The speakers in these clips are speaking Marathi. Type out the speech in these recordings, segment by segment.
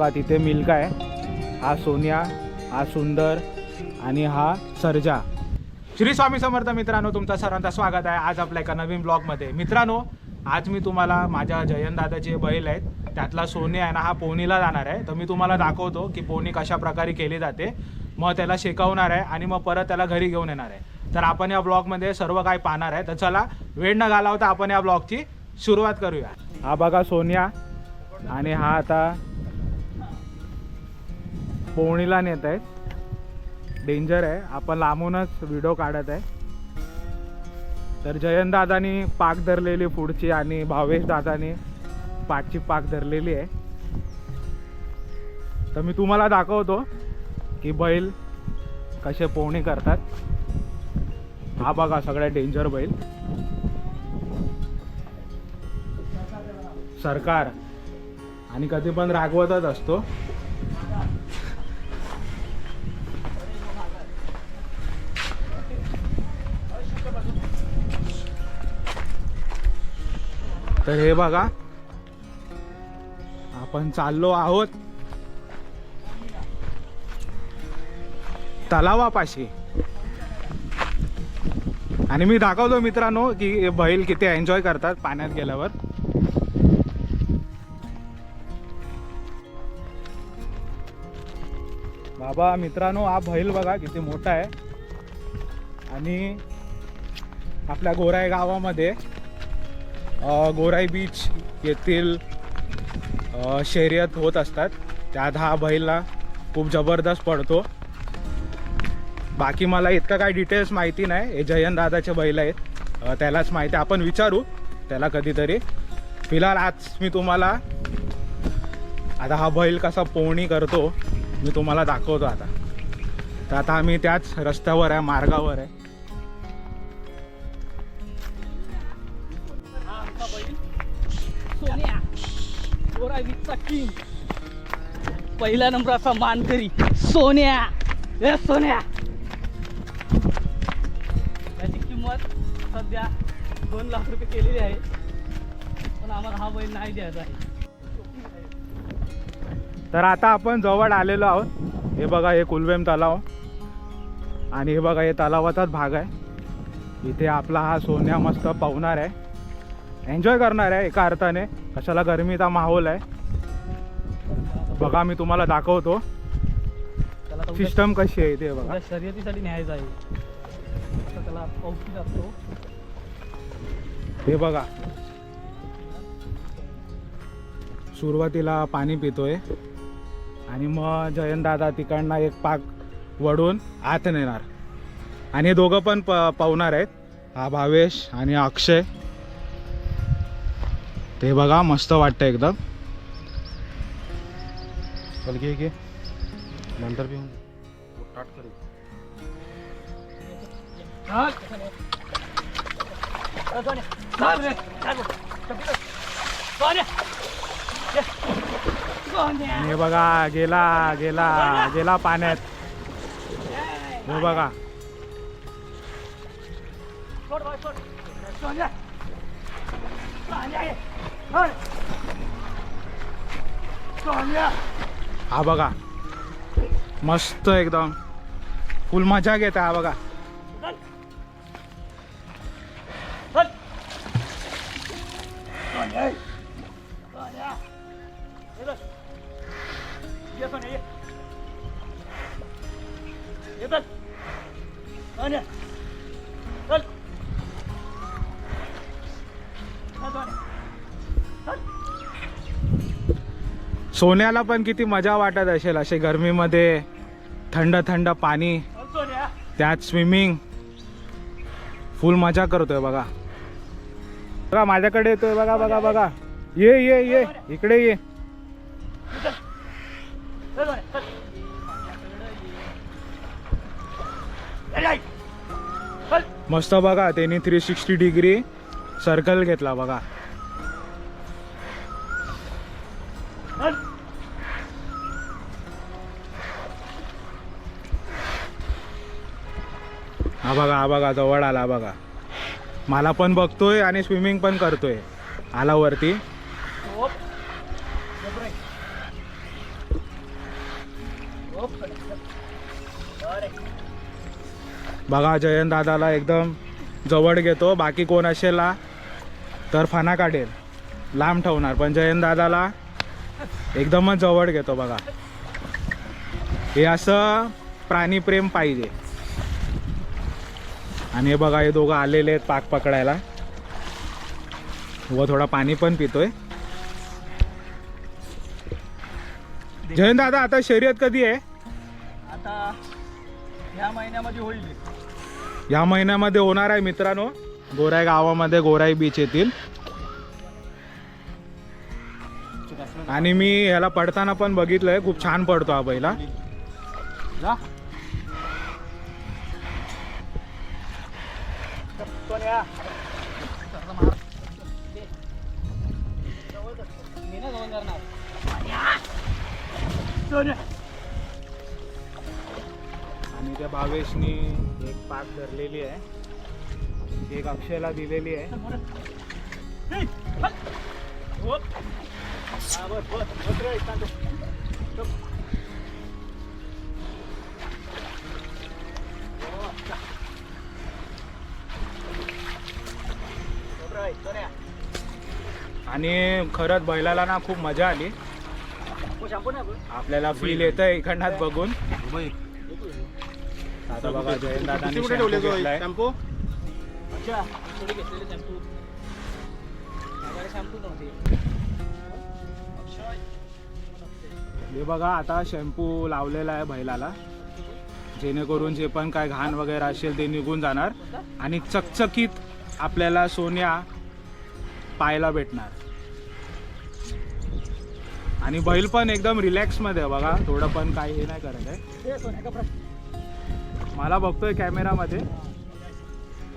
बघा तिथे मिल्का आहे. हा सोनिया हा सुंदर आणि हा सर्जा. श्री स्वामी समर्थ मित्रांनो तुमचा सर्वांचा स्वागत आहे आज आपल्या एका नवीन ब्लॉगमध्ये. मित्रांनो आज मी तुम्हाला माझ्या जयंतदादाचे बैल आहेत. त्यातला सोने आहे ना हा पोनीला जाणार आहे. तर मी तुम्हाला दाखवतो की पोनी कशा प्रकारे केली जाते. मग त्याला शिकवणार आहे आणि मग परत त्याला घरी घेऊन येणार आहे. तर आपण या ब्लॉगमध्ये सर्व काही पाहणार आहे. तर चला वेळ न घालवता आपण या ब्लॉगची सुरुवात करूया. हा बघा सोनिया आणि हा आता पोहणीला नेत आहेत. डेंजर आहे. आपण लांबूनच व्हिडिओ काढत आहे. तर जयंत दादानी पाक धरलेली पुढची आणि भावेश दादानी पाठची पाक धरलेली आहे. तर मी तुम्हाला दाखवतो की बैल कसे पोहणी करतात. हा बघा सगळ्या डेंजर बैल. सरकार आणि कधी पण रागवतच असतो. तर हे बघा. आपण चाललो आहोत तलावापाशी. आणि मी दाखवतो मित्रांनो की बैल किती एन्जॉय करतात पाण्यात गेल्यावर. बाबा मित्रांनो हा बैल बघा किती मोठा आहे. आणि आपल्या गोराई गावामध्ये गोराई बीच येथील शर्यत होत असतात. त्यात हा बैलला खूप जबरदस्त पडतो. बाकी मला इतकं काही डिटेल्स माहिती नाही. हे जयंत दादाचे बैल आहेत. त्यालाच माहिती आहे. आपण विचारू. त्याला कधीतरी. फिलहाल आज मी तुम्हाला आता हा बैल कसा पोहणी करतो मी तुम्हाला दाखवतो आता. तर आता आम्ही त्याच रस्त्यावर आहे मार्गावर आहे. गोरावीचा किंग पहिला नंबराचा मानकरी. सोन्या. ए सोन्या. त्याची किंमत सध्या दोन लाख रुपये केलेली आहे. पण आम्हाला हा बैल नाही द्यायचा आहे. तर आता आपण जवळ आलेलो आहोत. हे बघा हे कुलवेम तलाव. आणि हे बघा हे तलावाचाच भाग आहे. इथे आपला हा सोन्या मस्त पावणार आहे. एन्जॉय करणार आहे एका अर्थाने. कशाला गरमीचा माहोल आहे? बघा मी तुम्हाला दाखवतो. सिस्टम कशी आहे ते बघा. शर्यतीसाठी न्यायचं आहे. त्याला हे बघा. सुरुवातीला पाणी पितोय. आणि मग जयंत दादा तिकडनं एक पाक वडून आत नेणार. आणि हे दोघं पण प पावणार आहेत. हा भावेश आणि अक्षय. ते बघा मस्त वाटतं एकदम. चल घे घे. नंतर घेऊन हे बघा गेला गेला गेला पाण्यात. हे बघा. हा बघा. मस्त एकदम. फुल मजा घेत हा बघा. सोन्याला पण किती मजा वाटत असेल असे गरमीमध्ये थंड थंड पाणी त्यात स्विमिंग फुल मजा करतोय बघा. बघा माझ्याकडे येतोय बघा बघा बघा. ये ये ये. इकडे ये. मस्त बघा त्यांनी थ्री सिक्स्टी डिग्री सर्कल घेतला बघा. हा बघा हा बघा जवळ आला बघा. मला पण बघतोय आणि स्विमिंग पण करतोय. आला वरती. बघा जयंत दादाला एकदम जवळ घेतो. बाकी कोण असेल तर फणा काढेल. लांब ठेवणार पण जयंत दादाला एकदमच जवळ घेतो बघा. हे असं प्राणीप्रेम पाहिजे. आणि हे बघा हे दोघं आलेले आहेत पाक पकडायला. व थोडा पाणी पण पितोय. जयंत दादा आता शर्यत कधी आहे? आता ह्या महिन्यामध्ये होईल या महिन्यामध्ये होणार आहे मित्रांनो. गोराई गावामध्ये गोराई बीच येतील आणि मी ह्याला पडताना पण बघितलंय. खूप छान पडतो हा बैला. सोन्या. मी ना करणार आणि त्या भावेशनी एक पाक धरलेली आहे. एक अक्षयला दिलेली आहे. हा, बस, बस. बस आणि खरंच बैलाला ना खूप मजा आली? आपल्याला फील येतं इकडनात बघून. आता बघा जयंत शॅम्पू हे बघा आता शॅम्पू लावलेला आहे बैलाला. जेणेकरून जे पण काय घाण वगैरे असेल ते निघून जाणार. आणि चकचकीत आपल्याला सोन्या पाहायला भेटणार. आणि बैल पण एकदम रिलॅक्समध्ये आहे बघा. थोडं पण काही हे नाही करत आहे. मला बघतोय कॅमेरामध्ये.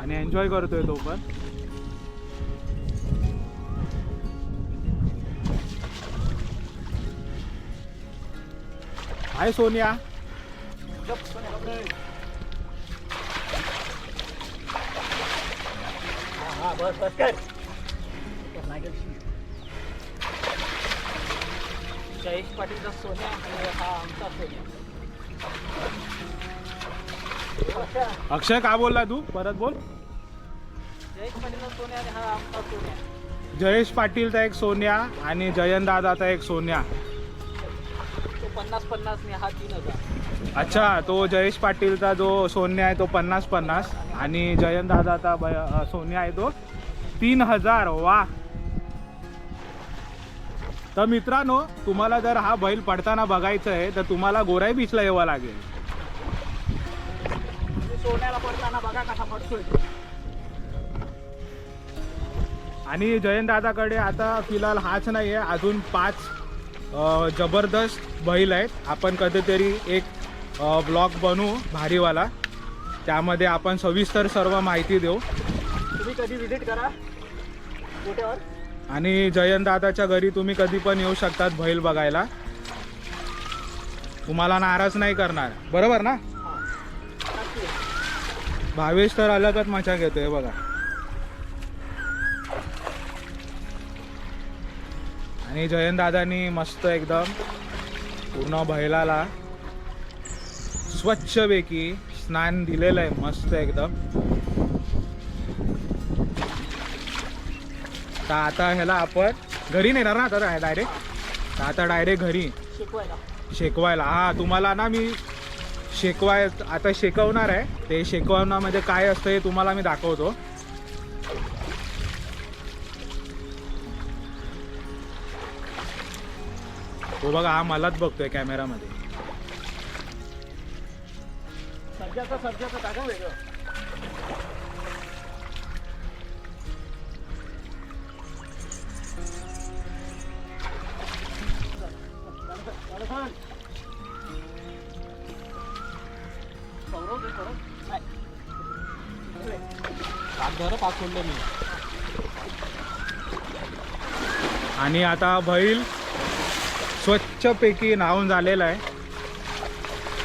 आणि एन्जॉय करतोय तो पण. हाय सोनिया. हा बस बस कर. जयेश पाटीलचा सोन्या आणि हा आमचा सोन्या. अच्छा. अक्षय का बोलला तू? परत बोल. जयेश पाटीलचा सोन्या आणि हा आमचा सोन्या. जयेश पाटीलचा एक सोन्या आणि जयंत दादाचा एक सोन्या. तो पन्नास पन्नास ने हा तीन हजार. अच्छा तो जयेश पाटीलचा जो सोन्या आहे तो पन्नास पन्नास आणि जयंत दादाचा सोन्या आहे तो तीन हजार. वा. तर मित्रांनो तुम्हाला जर हा बैल पडताना बघायचं आहे तर तुम्हाला गोराई बीचला यावं लागेल. तुम्ही सोन्याला पडताना बघा कसा पडतोय. आणि जयंत दादाकडे आता फिलहाल हाच नाही आहे अजून पाच अ, जबरदस्त बैल आहेत. आपण कधीतरी एक ब्लॉग बनवू भारीवाला. त्यामध्ये आपण सविस्तर सर्व माहिती देऊ. तुम्ही कधी विजिट करा आणि जयंत दादाच्या घरी तुम्ही कधी पण येऊ शकतात बैल बघायला. तुम्हाला नाराज नाही करणार. बरोबर ना? भावेश तर अलगच मजा घेतोय बघा. आणि जयंतदादानी मस्त एकदम पूर्ण बैलाला स्वच्छपैकी स्नान दिलेलं आहे मस्त एकदम. तर आता ह्याला आपण घरी नेणार ना आता डायरेक्ट तर आता डायरेक्ट घरी. शिकवायला. शेकवायला. हा तुम्हाला ना मी शेकवाय आता शेकवणार आहे. ते शेकवणं म्हणजे काय असतं हे तुम्हाला मी दाखवतो. तो बघा हा मलाच बघतोय कॅमेरामध्ये. सध्याचं सध्याचं आणि आता बैल स्वच्छपैकी नाहून झालेला आहे.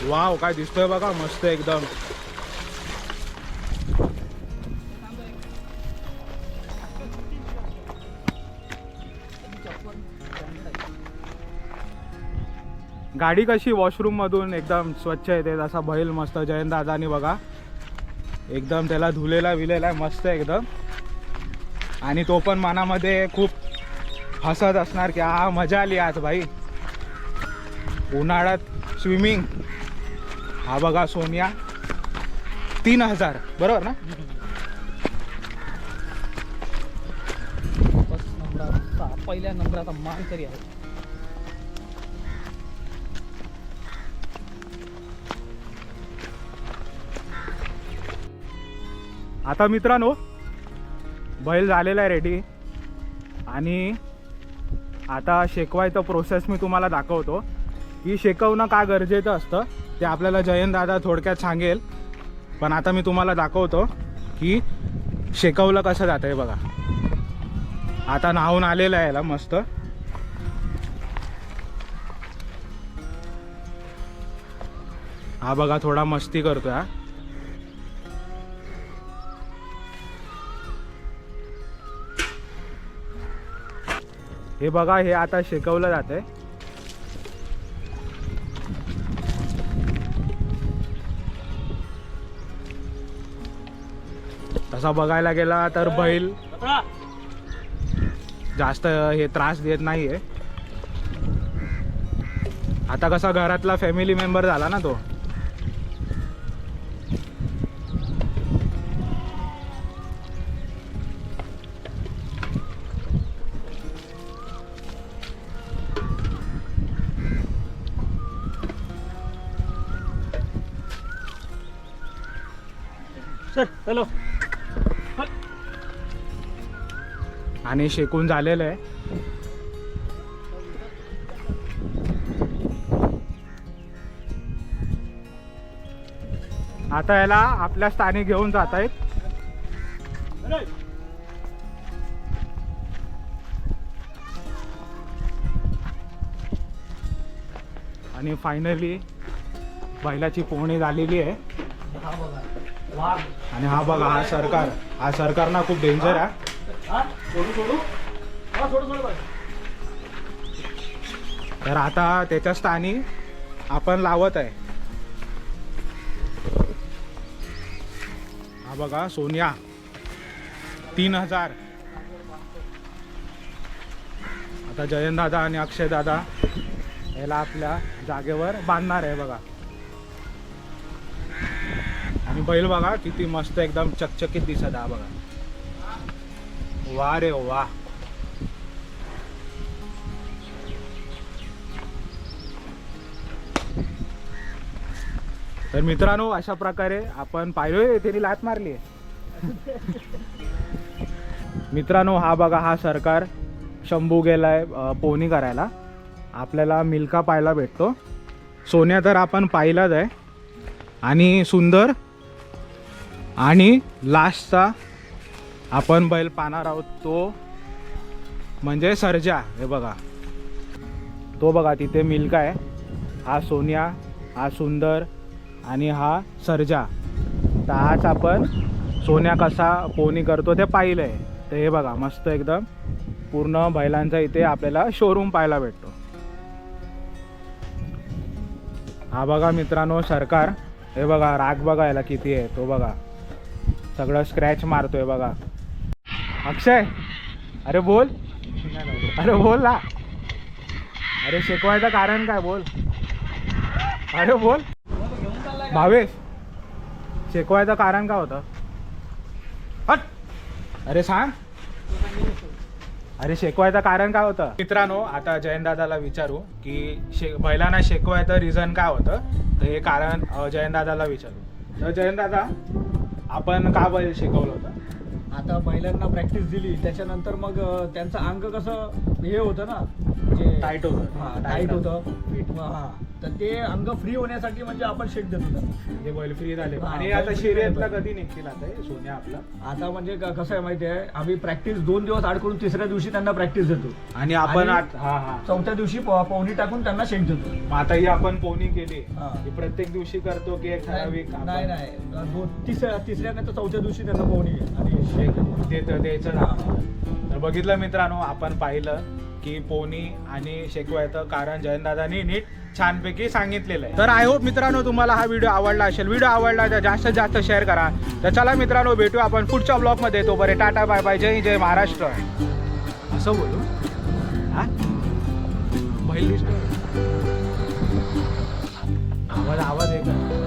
वाव काय दिसतोय बघा मस्त एकदम. गाडी कशी वॉशरूममधून एकदम स्वच्छ येते तसा बैल मस्त जयंत दादानी बघा. एकदम त्याला धुलेला विलेला आहे मस्त एकदम. आणि तो पण मनामध्ये खूप हसत असणार की हा मजा आली आज भाई. उन्हाळ्यात स्विमिंग हा बघा सोनिया. तीन हजार. बरोबर ना? पहिल्या नंबराचा मान तरी आहे. आता मित्रांनो बैल झालेला आहे रेडी आणि आता शेकवायचं प्रोसेस मी तुम्हाला दाखवतो. की शेकवणं का गरजेचं असतं ते आपल्याला जयंत दादा थोडक्यात सांगेल. पण आता मी तुम्हाला दाखवतो की शेकवलं कसं जातं आहे बघा. आता नाहून आलेलं आहे याला मस्त. हा बघा थोडा मस्ती करतो हा. हे बघा हे आता शिकवलं आहे तसा बघायला गेला तर बैल जास्त हे त्रास देत नाहीये. आता कसा घरातला फॅमिली मेंबर झाला ना तो. आणि शेकून झालेलं आहे. आता याला आपल्या स्थानी घेऊन जात आहेत. आणि फायनली बैलाची पोहणी झालेली आहे. हा आणि हा बघा हा सरकार. हा सरकार ना खूप डेंजर आहे. तर आता त्याच्या स्थानी आपण लावत आहे. हा बघा सोनिया. तीन हजार. आता जयंत दादा आणि अक्षय दादा याला आपल्या जागेवर बांधणार आहे बघा. आणि बैल बघा किती मस्त एकदम चकचकीत दिसत आहे हा बघा. वा रे वा. तर मित्रांनो अशा प्रकारे आपण पाहिलोय त्यांनी लात मारली मित्रांनो हा बघा हा सरकार शंभू गेलाय पोहणी करायला. आपल्याला मिल्का पाहायला भेटतो. सोन्या तर आपण पाहिलाच आहे. आणि सुंदर आणि लास्टचा आपण बैल पाहणार आहोत तो म्हणजे सर्जा. हे बघा. तो बघा तिथे मिल्का आहे. हा सोनिया हा सुंदर आणि हा सर्जा. तर आज आपण सोन्या कसा पोहणी करतो ते पाहिलं आहे तर हे बघा मस्त एकदम पूर्ण बैलांचा इथे आपल्याला शोरूम पाहायला भेटतो. हा बघा मित्रांनो सरकार. हे बघा राग बघायला किती आहे तो बघा. सगळं स्क्रॅच मारतोय बघा. अक्षय अरे बोल. अरे बोल ना. अरे शिकवायचं कारण काय बोल. अरे बोल. भावेश शिकवायचं कारण काय होतं? हट. अरे सांग. अरे शिकवायचं कारण काय होतं? मित्रांनो आता जयंतदादाला विचारू की शे बैलांना शिकवायचं रिझन काय होतं? तर हे कारण अं, जयंतदादाला विचारू. तर जयंतदादा आपण का बैल शिकवलं होतं? आता बैलांना प्रॅक्टिस दिली त्याच्यानंतर मग त्यांचं अंग कसं हे होतं ना म्हणजे टाईट होतं. हा टाईट होतं. हा. तर ते अंग फ्री होण्यासाठी म्हणजे आपण शेक देतो त्यांना म्हणजे बैल फ्री झाले. हा, आणि बैल आता free शर्यतला झाले. कधी निघतील आता हे सोन्या आपलं आता म्हणजे क- कसं आहे माहिती आहे? आम्ही प्रॅक्टिस दोन दिवस आड करून तिसऱ्या दिवशी त्यांना प्रॅक्टिस देतो. आणि आपण आणि- आत- हा हा. चौथ्या दिवशी प- पवनी टाकून त्यांना शेक देतो. मग आता ही आपण पोहणी केली. हा. ही प्रत्येक दिवशी करतो की एक ठराविक आपण- नाही नाही. दोन तिसऱ्या तिसऱ्या नाही तर चौथ्या दिवशी त्यांना पवनी आणि शेक ते- ते- द्यायचं ना. तर बघितलं मित्रांनो आपण पाहिलं. की पोनी आणि शेकवा येतं कारण जयंतदादांनी नीट छानपैकी सांगितलेलं आहे. तर आय होप मित्रांनो तुम्हाला हा व्हिडिओ आवडला असेल. व्हिडिओ आवडला तर जास्तीत जास्त शेअर करा. तर चला मित्रांनो भेटू आपण पुढच्या ब्लॉगमध्ये तोपर्यंत टाटा बाय बाय जय जय महाराष्ट्र. असं बोलू? हा? आवाज आवाज आहे. का